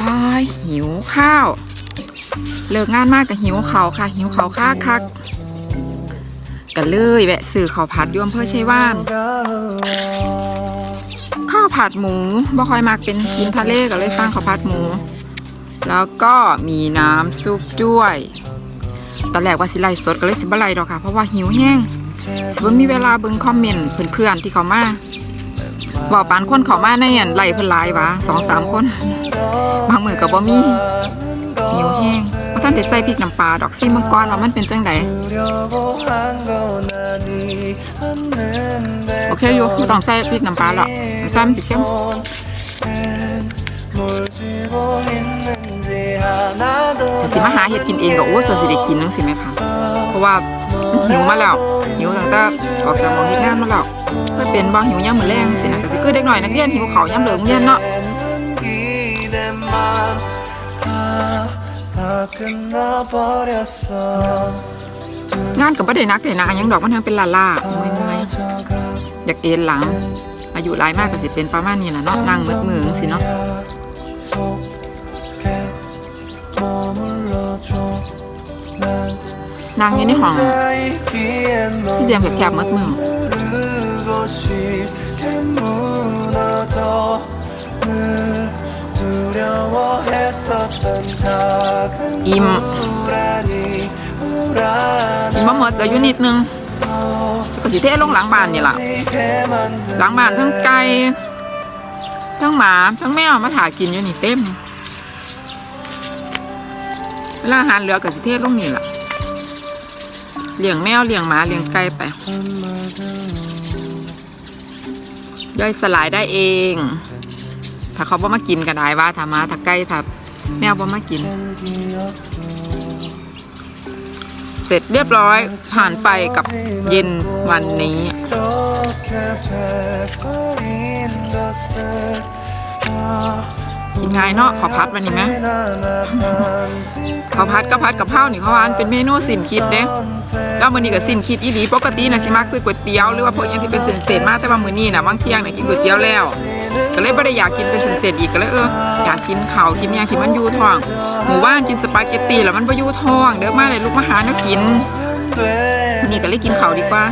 อ้ายหิวข้าว เลิกงานมากกับหิวเขาค่ะ หิวเขาคักคักกันเลยแวะซื้อข้าวผัดอยมเพื่อใช้ว่านข้าวผัดหมูบ่ค่อยมักเป็นกินทะเลก็เลยสร้างข้าวผัดหมู แล้วก็มีน้ำซุปด้วย ตอนแรกว่าสิไลสดก็เลยสิบไลดอกค่ะ เพราะว่าหิวแห้ง สิบ่มีเวลาเบิ่งคอมเมนต์เพื่อนๆที่เขามาบอกปานคนเขามาในอันไลเพิ่นหลายวะสองสามคน บางมือก็บ่มีหิวแห้งเพราะท่านได้ใส่พริกน้ำปลาดอกซี่มังกรว่ามันเป็นจังไดโอเคอยู่ไม่ต้องใส่พริกน้ำปลาหรอกใส่มันสิเข้ม สิมาหาเห็ดกินเองก็โอ้ส่วนสิได้กินนังสิแม่ค่ะเพราะว่าหิวมาแล้วหิวตั้งแต่ออกจากหมองเฮ็ดงานมาแล้วเพื่อเป็นบ่หิวยามมื้อแรงสินะก็สิคือเด็กหน้อยนักเรียนหิวเขาวยามเหลิกโรงเรียนเนาะงานก็บ่ได้นักได้นายังดอกมันทั้งเป็นล่าเมื่อยๆอยากเอ็นหลัง อายุหลายมากก็สิเป็นประมาณนี้แหละเนาะนั่งมืดมืองสิเนาะ นั่งอยู่ในห้องที่เรียมแคบๆมืดมืออิ่มกินบะหมดก็อยู่นิดนึงก็สิเทลงหลังบ้านนี่ล่ะหลังบ้านทั้งไก่ทั้งหมาทั้งแมวมาถ่ากินอยู่นี่เต็มเวลาอาหารเหลือก็สิเทลงนี่ล่ะเลี้ยงแมวเลี้ยงหมาเลี้ยงไก่ไป ย่อยสลายได้เอง ถ้าเขาบ่มากินก็ได้ว่าถ้าหมาถ้าไก่ถ้าแมวบ่มากิน เสร็จเรียบร้อยผ่านไปกับเย็นวันนี้ กินง่ายเนาะขอพัดวันนี้ไหมขอพัดกับพัดกับข้าวนี่เขาว่าอันเป็นเมนูสินคิดเด้แล้วมื้อนี้ก็สินคิดอีหลีปกติน่ะสิมักซื้อก๋วยเตี๋ยวหรือว่าพวกหยังที่เป็นเศษๆมาแต่ว่ามื้อนี้น่ะบางเที่ยงน่ะกินก๋วยเตี๋ยวแล้วก็เลยบ่ได้อยากกินเป็นเศษๆอีกก็เลยเอออยากกินข้าวกินหยังที่มันอยู่ท้องหมู่บ้านกินสปาเกตตีแล้วมันบ่อยู่ท้องเด้อมาเลยลูกมาหาแนวกินมื้อนี้ก็เลยกินข้าวดีกว่า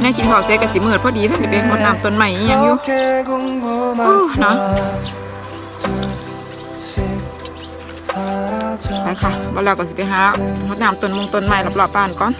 แน่กินข้าวเสร็จก็สิมืดพอดีท่านได้ไปรดน้ำต้นไม้อีหยังอยู่อู้เนาะ ไปค่ะบ่แล้วก็สิไปหารดน้ำต้นมงต้นไม้รอบๆบ้านก่อน